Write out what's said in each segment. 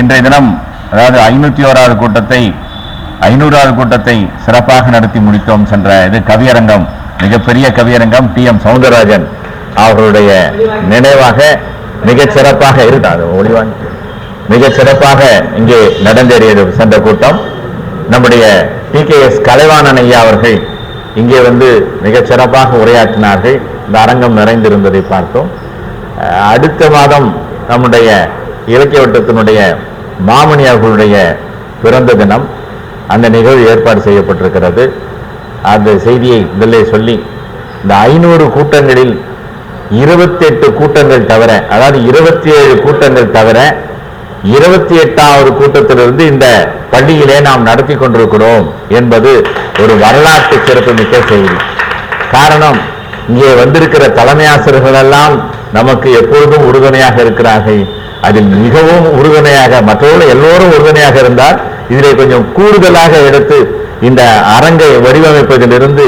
இன்றைய தினம் அதாவது ஐநூற்றி ஓராவது கூட்டத்தை ஐநூறாவது கூட்டத்தை சிறப்பாக நடத்தி முடித்தோம் சென்ற இது கவியரங்கம் மிகப்பெரிய கவியரங்கம் டி எம் சவுந்தரராஜன் அவர்களுடைய நினைவாக மிகச் சிறப்பாக இருந்தார் ஒளிவாங்க மிக சிறப்பாக இங்கே நடந்தேறியது சென்ற கூட்டம். நம்முடைய டி கே எஸ் கலைவாணன் ஐயா அவர்கள் இங்கே வந்து மிகச் சிறப்பாக உரையாற்றினார்கள். இந்த அரங்கம் நிறைந்திருந்ததை பார்த்தோம். அடுத்த மாதம் நம்முடைய இலக்கிய வட்டத்தினுடைய மாமணி அவர்களுடைய பிறந்த தினம். அந்த நிகழ்வு ஏற்பாடு செய்யப்பட்டிருக்கிறது. அந்த செய்தியை இதிலே சொல்லி இந்த ஐநூறு கூட்டங்களில் இருபத்தெட்டு கூட்டங்கள் தவிர அதாவது இருபத்தி ஏழு கூட்டங்கள் தவிர இருபத்தி எட்டாவது கூட்டத்திலிருந்து இந்த பள்ளியிலே நாம் நடத்தி கொண்டிருக்கிறோம் என்பது ஒரு வரலாற்று சிறப்புமிக்க செய்தி. காரணம் இங்கே வந்திருக்கிற தலைமை ஆசிரியர்கள் எல்லாம் நமக்கு எப்பொழுதும் உறுதுணையாக இருக்கிறார்கள். அதில் மிகவும் உறுதுணையாக மற்றவர்கள் எல்லோரும் உறுதுணையாக இருந்தால் இதிலே கொஞ்சம் கூடுதலாக எடுத்து இந்த அரங்கை வடிவமைப்பதிலிருந்து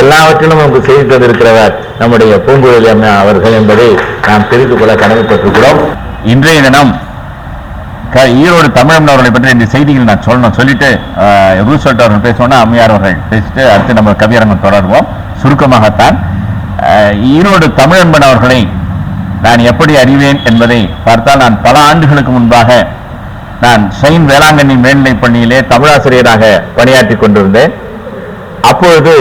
எல்லாவற்றிலும் நமக்கு செய்து தந்திருக்கிறவர் நம்முடைய பூங்குழலி அம்மா அவர்கள் என்பதை நாம் தெரிந்து கொள்ள கடமைப்பட்டிருக்கிறோம். இன்றைய தினம் ஈரோடு தமிழன் அவர்களை பற்றி இந்த செய்திகள் நான் சொல்லணும் சொல்லிட்டு ரூசல்ட் அவர்கள் பேசணும்னா அம்மையார் அவர்கள் பேசிட்டு அடுத்து நம்ம கவியரங்கம் தொடருவோம். சுருக்கமாகத்தான் ஈரோடு தமிழன்பன் அவர்களை நான் எப்படி அறிவேன் என்பதை பார்த்தால் நான் பல ஆண்டுகளுக்கு முன்பாக நான் செயின் வேளாங்கண்ணி மேல்நிலை பள்ளியிலே தமிழாசிரியராக பணியாற்றிக் கொண்டிருந்தேன். அப்பொழுது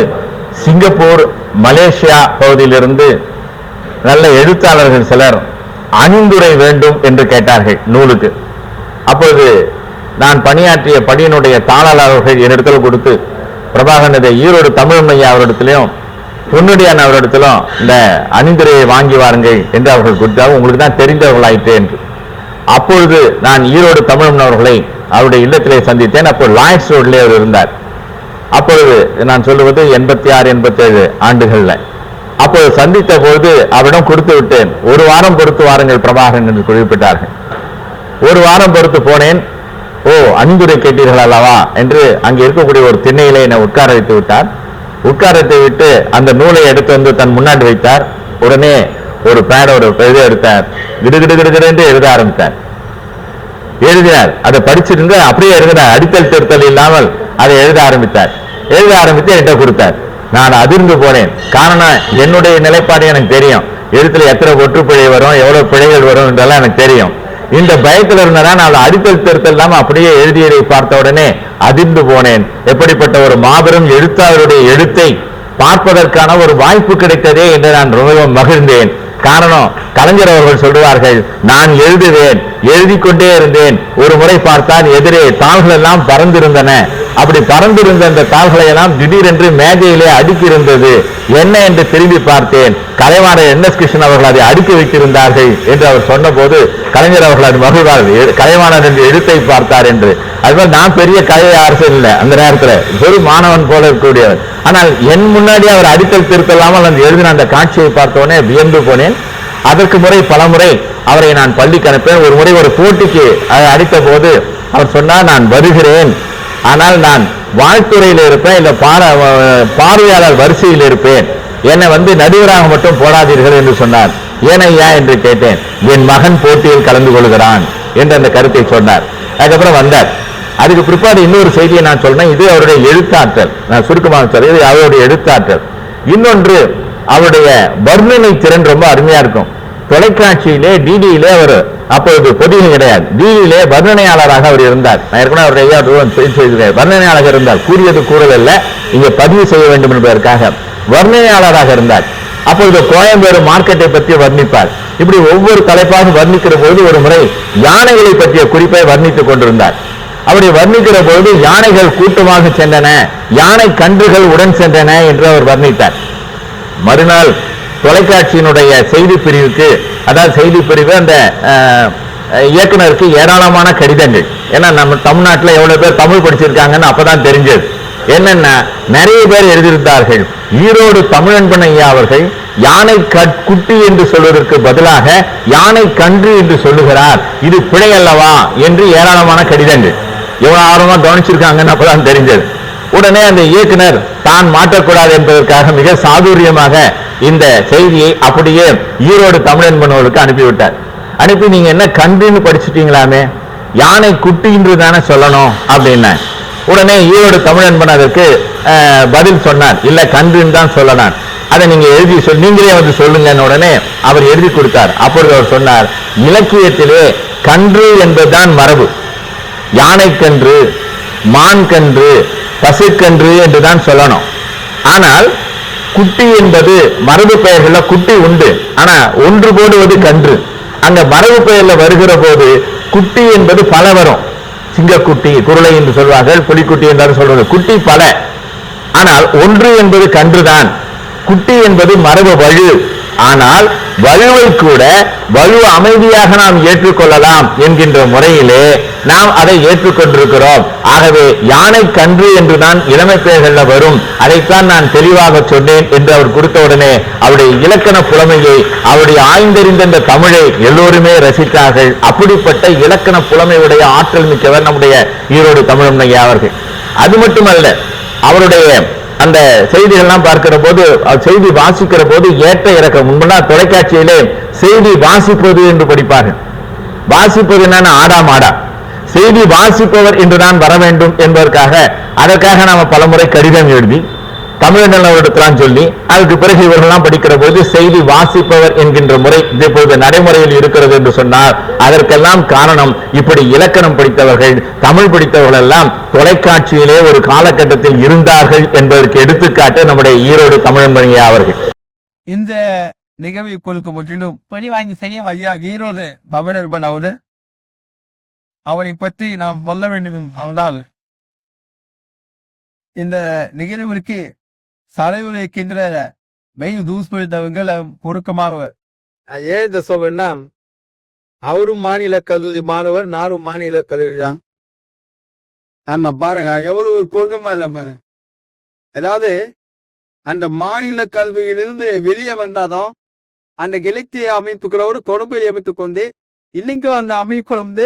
சிங்கப்பூர் மலேசியா பகுதியிலிருந்து நல்ல எழுத்தாளர்கள் சிலர் அணிந்துரை வேண்டும் என்று கேட்டார்கள் நூலுக்கு. அப்பொழுது நான் பணியாற்றிய பணியினுடைய தாளாளர்கள் என்னிடத்தில் கொடுத்து பிரபாகரன் ஈரோடு தமிழ் ஐயா அவரிடத்திலையும் பொன்னுடையான் அவரிடத்திலும் இந்த அணிந்துரையை வாங்கி வாருங்கள் என்று அவர்கள் குறித்தாக உங்களுக்கு தான் தெரிந்தவர்களாயிற்று என்று. அப்பொழுது நான் ஈரோடு தமிழன் அவர்களை அவருடைய இல்லத்திலே சந்தித்தேன். அப்போ லாயன்ஸ் ரோட்லேயே அவர் இருந்தார். அப்பொழுது நான் சொல்லுவது எண்பத்தி ஆறு எண்பத்தி ஏழு ஆண்டுகள்ல. அப்போது சந்தித்த பொழுது அவரிடம் கொடுத்து விட்டேன். ஒரு வாரம் பொறுத்து வாருங்கள் பிரபாகரன் என்று குறிப்பிட்டார்கள். ஒரு வாரம் பொறுத்து போனேன். ஓ அணிந்துரை கேட்டீர்கள் அல்லவா என்று அங்கே இருக்கக்கூடிய ஒரு திண்ணையிலே என்னை உட்கார வைத்து விட்டார். உட்காரத்தை விட்டு அந்த நூலை எடுத்து வந்து தன் முன்னாடி வைத்தார். உடனே ஒரு பேட ஒரு இது எடுத்தார். கிடுகிடு கிடுகிடு என்று எழுத ஆரம்பித்தார். எழுதினார். அதை படிச்சிருந்து அப்படியே எழுதினார் அடித்தல் திருத்தல் இல்லாமல் அதை எழுத ஆரம்பித்தார். எழுத ஆரம்பித்து என்கிட்ட கொடுத்தார். நான் அதிர்ந்து போனேன். காரணம் என்னுடைய நிலைப்பாடு எனக்கு தெரியும். எழுத்துல எத்தனை ஒற்றுப்பிழை வரும் எவ்வளவு பிழைகள் வரும் என்றெல்லாம் எனக்கு தெரியும். இந்த பயத்தில் இருந்தனா நான் அடித்தல் திருத்தல் இல்லாம அப்படியே எழுதியதை பார்த்த உடனே அதிர்ந்து போனேன். எப்படிப்பட்ட ஒரு மாபெரும் எழுத்தாளருடைய எழுத்தை பார்ப்பதற்கான ஒரு வாய்ப்பு கிடைத்ததே என்று நான் ரொம்ப மகிழ்ந்தேன். காரணம் கலைஞர் அவர்கள் சொல்லுவார்கள் நான் எழுதுவேன். எழுதி கொண்டே இருந்தேன். ஒரு முறை பார்த்தான் எதிரே தாள்கள் எல்லாம் பறந்திருந்தன. அப்படி பறந்திருந்த அந்த தாள்களை எல்லாம் திடீரென்று மேஜையிலே அடுக்கி இருந்தது என்ன என்று திரும்பி பார்த்தேன். கலைவாணர் என். எஸ். கிருஷ்ணன் அவர்கள் அதை அடுக்கி வைத்திருந்தார்கள் என்று அவர் சொன்னபோது கலைஞர் அவர்கள் அது மகிழ்வார். கலைவாணர் என்று எழுத்தை பார்த்தார் என்று. அதுபோல் நான் பெரிய கலை அரசன் இல்லை அந்த நேரத்தில். ஒரு மாணவன் போல இருக்கக்கூடியவர் ஆனால் என் முன்னாடி அவர் அடித்தல் திருத்தலாமல் அந்த எழுதின அந்த காட்சியை பார்த்தோன்னே வியந்து போனேன். அதற்கு முறை பல முறை அவரை நான் பள்ளிக்கு அனுப்பேன் ஒரு முறை ஒரு போட்டிக்கு அதை அடித்த போது அவர் சொன்னார் நான் வருகிறேன். ஆனால் நான் வாழ்த்துறையில் இருப்பேன் இல்லை பார பார்வையாளர் வரிசையில் இருப்பேன். என்னை வந்து நடுவராக மட்டும் போடாதீர்கள் என்று சொன்னார். ஏனையா என்று கேட்டேன். என் மகன் போட்டியில் கலந்து கொள்கிறான் என்று அந்த கருத்தை சொன்னார். அதுக்கப்புறம் வந்தார். அதுக்கு பிற்பாடு இன்னொரு செய்தியை நான் சொல்றேன். இது அவருடைய எழுத்தாற்றல். நான் சுருக்கமாக சொல்றேன். இது அவருடைய எழுத்தாற்றல். இன்னொன்று அவருடைய வர்ணனை திறன் ரொம்ப அருமையா இருக்கும். தொலைக்காட்சியிலே டிடியிலே அவர் அப்பொழுது பொதிகை கிடையாது. டிடியிலே வர்ணனையாளராக அவர் இருந்தார். நான் ஏற்கனவே அவருடைய ஐயா வர்ணனையாளராக இருந்தார். கூறியது கூறதல்ல இங்கே பதிவு செய்ய வேண்டும் என்பதற்காக வர்ணனையாளராக இருந்தார். அப்பொழுது கோயம்பேடு மார்க்கெட்டை பற்றி வர்ணிப்பார். இப்படி ஒவ்வொரு தலைப்பாக வர்ணிக்கிற பொழுது ஒரு முறை யானைகளை பற்றிய குறிப்பை வர்ணித்துக் கொண்டிருந்தார். அப்படி வர்ணிக்கிற பொழுது யானைகள் கூட்டமாக சென்றன யானை கன்றுகள் உடன் சென்றன என்று அவர் வர்ணித்தார். மறுநாள் தொலைக்காட்சியினுடைய செய்தி பிரிவுக்கு அதாவது செய்தி பிரிவு அந்த இயக்குனருக்கு ஏராளமான கடிதங்கள். ஏன்னா நம்ம தமிழ்நாட்டில் எவ்வளோ பேர் தமிழ் படிச்சிருக்காங்கன்னு அப்போதான் தெரிஞ்சது. என்னன்னா நிறைய பேர் எழுதியிருந்தார்கள். ஈரோடு தமிழன்பன் ஐயா அவர்கள் யானை கட்- குட்டி என்று சொல்வதற்கு பதிலாக யானை கன்று என்று சொல்லுகிறார். இது பிழை அல்லவா? என்று ஏராளமான கடிதங்கள். எவ்வளவு ஆர்வமா கவனிச்சிருக்காங்கன்னு அப்பதான் தெரிஞ்சது. உடனே அந்த இயக்குனர் தான் மாற்றக்கூடாது என்பதற்காக மிக சாதுரியமாக இந்த செய்தியை அப்படியே ஈரோடு தமிழன் மன்னர்களுக்கு அனுப்பிவிட்டார். அனுப்பி நீங்க என்ன கன்றுன்னு படிச்சுட்டீங்களாமே? யானை குட்டி என்று தானே சொல்லணும் அப்படின்னா. உடனே ஈரோடு தமிழன் அதற்கு பதில் சொன்னார். இல்ல கன்றுன்னு தான் சொல்லனார் அதை நீங்க எழுதி சொல் நீங்களே வந்து சொல்லுங்கன்னு உடனே அவர் எழுதி கொடுத்தார். அப்பொழுது அவர் சொன்னார் இலக்கியத்திலே கன்று என்பதுதான் மரபு. யானைக்கன்று மான்கன்று பசுக்கன்று என்றுதான் சொல்லணும். ஆனால் குட்டி என்பது மரபு பெயர்கள்ல குட்டி உண்டு. ஆனா ஒன்று போடுவது கன்று. அங்க மரபு பெயர்ல வருகிற போது குட்டி என்பது பல வரும். சிங்கக்குட்டி குருளை என்று சொல்வார்கள் புலிக்குட்டி என்றாலும் சொல்றது குட்டி பல ஆனால் ஒன்று என்பது கன்றுதான். குட்டி என்பது மரபு வலு ஆனால் வலுவை கூட வலு அமைதியாக நாம் ஏற்றுக்கொள்ளலாம் என்கின்ற முறையிலே நாம் அதை ஏற்றுக்கொண்டிருக்கிறோம். ஆகவே யானை கன்று என்றுதான் இளமை பெயர்கள் வரும். அதைத்தான் நான் தெளிவாக சொன்னேன் என்று அவர் கொடுத்த உடனே அவருடைய இலக்கண புலமையை அவருடைய ஆய்ந்தறிந்த இந்த தமிழை எல்லோருமே ரசித்தார்கள். அப்படிப்பட்ட இலக்கண புலமையுடைய ஆற்றல் மிக்கவர் நம்முடைய ஈரோடு தமிழம்மையா அவர்கள். அது மட்டுமல்ல அவருடைய அந்த செய்திகள்லாம் பார்க்கிற போது செய்தி வாசிக்கிற போது ஏற்ற இறக்கம். முன்னா தொலைக்காட்சியிலே செய்தி வாசிப்பது என்று படிப்பார்கள் வாசிப்பது என்னன்னா ஆடா மாடா. செய்தி வாசிப்பவர் என்று நான் வர வேண்டும் என்பதற்காக அதற்காக நாம பலமுறை கடிதம் எழுதி தமிழ் நிலவரத்தெல்லாம் சொல்லி அதுக்கு பிறகு இவர்கள்லாம் படிக்கிற போது செய்தி வாசிப்பவர் என்கின்ற முறை இப்பொழுது நடைமுறையில் இருக்கிறது என்று சொன்னால் அதற்கெல்லாம் காரணம் இப்படி இலக்கணம் படித்தவர்கள் தமிழ் படித்தவர்கள் எல்லாம் தொலைக்காட்சியிலே ஒரு காலகட்டத்தில் இருந்தார்கள் என்பதற்கு எடுத்துக்காட்டு நம்முடைய ஈரோடு தமிழன்பணியா அவர்கள். இந்த நிகழ்வை கொடுக்க முற்றிலும் பணிவாங்கி செய்ய ஐயா ஈரோடு பவனர்பன் அவரு அவரை பற்றி நாம் சொல்ல வேண்டும் அவனால் இந்த நிகழ்விற்கு தலைவரிக்கின்ற மெயின் தூஸ் பிடித்தவங்கள் பொருக்கமாக. ஏன் இதை சொல்வேன்னா அவரும் மாநில கல்லூரி மாணவர் நானும் மாநில கல்லூரி தான். ஆமா பாருங்க எவ்வளவு ஒரு பொருத்தமா இல்லை பாருங்க அதாவது அந்த மாநில கல்வியிலிருந்து வெளியே வந்தாதான் அந்த இலக்கிய அமைப்புகளோடு தொடர்பை அமைத்துக் கொண்டு இன்னைக்கும் அந்த அமைப்பு வந்து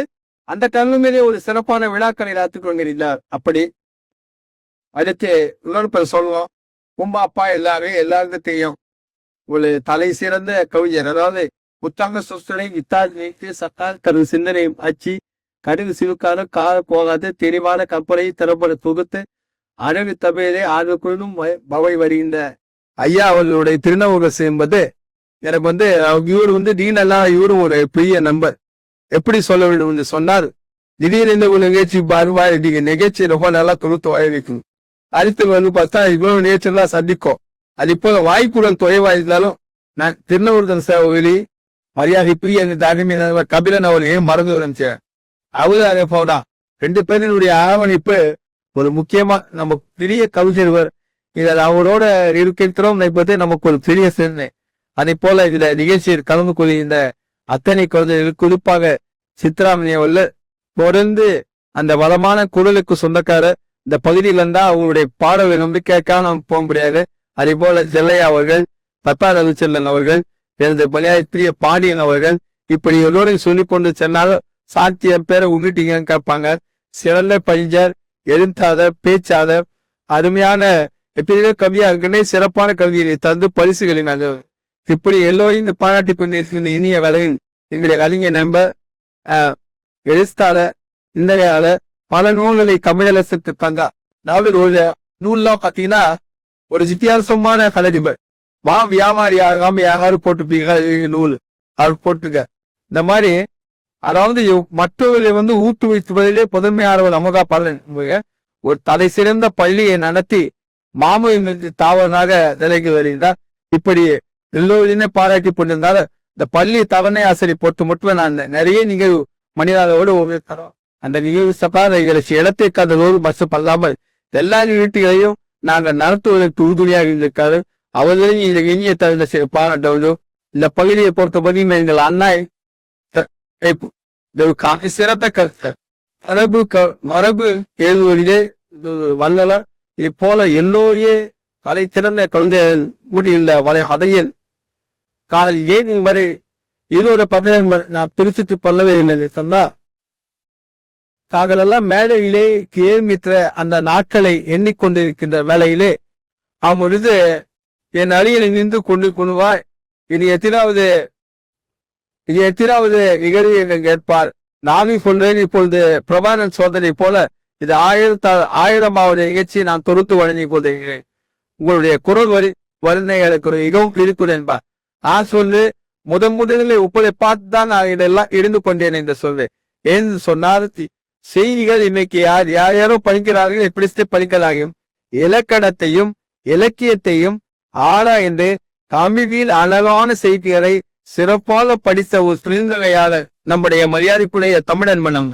அந்த கல்வியிலே ஒரு சிறப்பான விழாக்களை நடத்திக் கொண்டிருந்தார் அப்படி அடுத்து இன்னொரு பேர் சொல்லுவோம் உமா அப்பா எல்லாரும் எல்லாருக்கும் தெரியும். ஒரு தலை சிறந்த கவிஞர். அதாவது புத்தாங்க சொற்களை இத்தாது வைத்து சக்கால் கரு சிந்தனையும் அச்சு கடுகு சிவுக்கான கால போகாத தெளிவான கற்பனை திறப்பட தொகுத்து அழகு தமிழை ஆர்வக்குழுவும் பவை வருகின்ற ஐயா அவர்களுடைய திருநவகசு என்பது எனக்கு வந்து இவர் வந்து நீனெல்லாம் இவரும் ஒரு பெரிய நம்பர் எப்படி சொல்ல வேண்டும் என்று சொன்னார் திடீரென்று ஒரு நிகழ்ச்சி பாருவா நீங்க நிகழ்ச்சி ரொம்ப நல்லா தொகுத்து வாய வைக்கணும். அடுத்து வந்து பார்த்தா இவ்வளவு நேச்சரெல்லாம் சந்திக்கும். அது இப்போ வாய்ப்புடன் தொலைவா இருந்தாலும் நான் திருநவர்தன் சேவலி மரியாதை பிரிய அருமையான கபிலன் அவர்களையும் மறந்து வந்துச்சு அவரு அதே போதான் ரெண்டு பேரினுடைய ஆவணிப்பு ஒரு முக்கியமா நம்ம பெரிய கவிஞர்வர் இதில் அவரோட இருக்கின்றோம் என்பது நமக்கு ஒரு பெரிய சிந்தனை. அதை போல இதுல நிகழ்ச்சியில் கலந்து கொள்கின்ற அத்தனை குழந்தைகள் குறிப்பாக சித்ராமணி உள்ள தொடர்ந்து அந்த வளமான குரலுக்கு சொந்தக்காரர் இந்த பகுதியில இருந்தா அவங்களுடைய பாடலை வந்து கேட்காம போக முடியாது. அதே போல ஜெல்லையா அவர்கள் பப்பா ரவிச்சந்திரன் அவர்கள் எனது பணியாற்றிய பாண்டியன் அவர்கள் இப்படி எல்லோரையும் சொல்லிக் கொண்டு சென்னாலும் சாத்தியம் பேரை உருட்டீங்கன்னு கேட்பாங்க. சிறந்த பஞ்சர் எழுத்தாத பேச்சாத அருமையான எப்படியோ கவியா இருக்குன்னே சிறப்பான கவிதைகளை தந்து பரிசுகளை நாங்கள் இப்படி எல்லோரையும் இந்த பாராட்டி கொண்டிருக்கிற இனிய வேலையில் எங்களுடைய கலைஞர் நண்பர் எழுத்தாளர் சிந்தனையாளர் பல நூல்களை தமிழரசுக்கு தந்தார் அதாவது ஒரு நூல்லாம் பாத்தீங்கன்னா ஒரு வித்தியாசமான கலரிபர் வா வியாபாரி ஆகாம யாரும் போட்டுப்பீங்க நூல். அவர் போட்டுங்க. இந்த மாதிரி அதாவது மற்றவர்களை வந்து ஊக்குவிப்பதிலே முதன்மையானவர் அமுதா பலன் ஒரு தலை சிறந்த பள்ளியை நடத்தி மாமன் தாவனாக நிலைக்கு வருகிறார். இப்படி எல்லோருமே பாராட்டி கொண்டிருந்தாலும் இந்த பள்ளி தவணை ஆசிரியர் பொறுத்து மட்டுமே நான் நிறைய நிகழ்வு மனிதாவோடு ஒரு தரோம் அந்த நிகழ்வு சப்பாத இடத்தை இடத்திற்கு அந்த பல்லாமல் எல்லா நிகழ்ச்சிகளையும் நாங்கள் நடத்துவதற்கு உறுதுணையாக இருந்திருக்காரு. அவர்களையும் இந்த இனிய தகுந்த பாராட்டவதும் இந்த பகுதியை பொறுத்தபடி எங்கள் அண்ணா இது கா- சிறந்த கருத்து மரபு க- மரபு எழுதுவதிலே வல்லல இப்போல இது போல எல்லோரையே கலை திறந்த குழந்தை கூடியுள்ள வலை அதையில் காலையில் ஏன் வரை இதோட பதினேழு நான் பிரிச்சுட்டு பல்லவே என்னது சொன்னா தாங்களெல்லாம் மேடையிலே கேள்வித்த அந்த நாட்களை எண்ணிக்கொண்டிருக்கின்ற வேளையிலே அவனது என் அழியில் நின்று கொண்டு கொண்டுவாய் இனி எத்தனாவது இனி எத்தனாவது நிகழ்வு என்று கேட்பார். நானும் சொல்றேன் இப்பொழுது பிரபானன் சோதனை போல இது ஆயிரத்த ஆயிரமாவது நிகழ்ச்சியை நான் தொடுத்து வழங்கி கொண்டிருக்கிறேன். உங்களுடைய குரல் வரி வருணை எனக்கு மிகவும் பிடிக்கும் என்பார் நான் சொல்லு முதன் முதலில் உங்களை பார்த்து தான் நான் இதெல்லாம் இருந்து கொண்டேன் என்று சொல்வேன் ஏன்னு சொன்னால் செய்திகள் இன்னைக்கு யார் யார் யாரோ படிக்கிறார்கள் எப்படி படிக்கலாகும் இலக்கணத்தையும் இலக்கியத்தையும் ஆராய்ந்து தமிழில் அழகான செய்திகளை சிறப்பாக படித்த ஒரு சிறுந்தகையாளர் நம்முடைய மரியாதைக்குரிய தமிழன் மனம்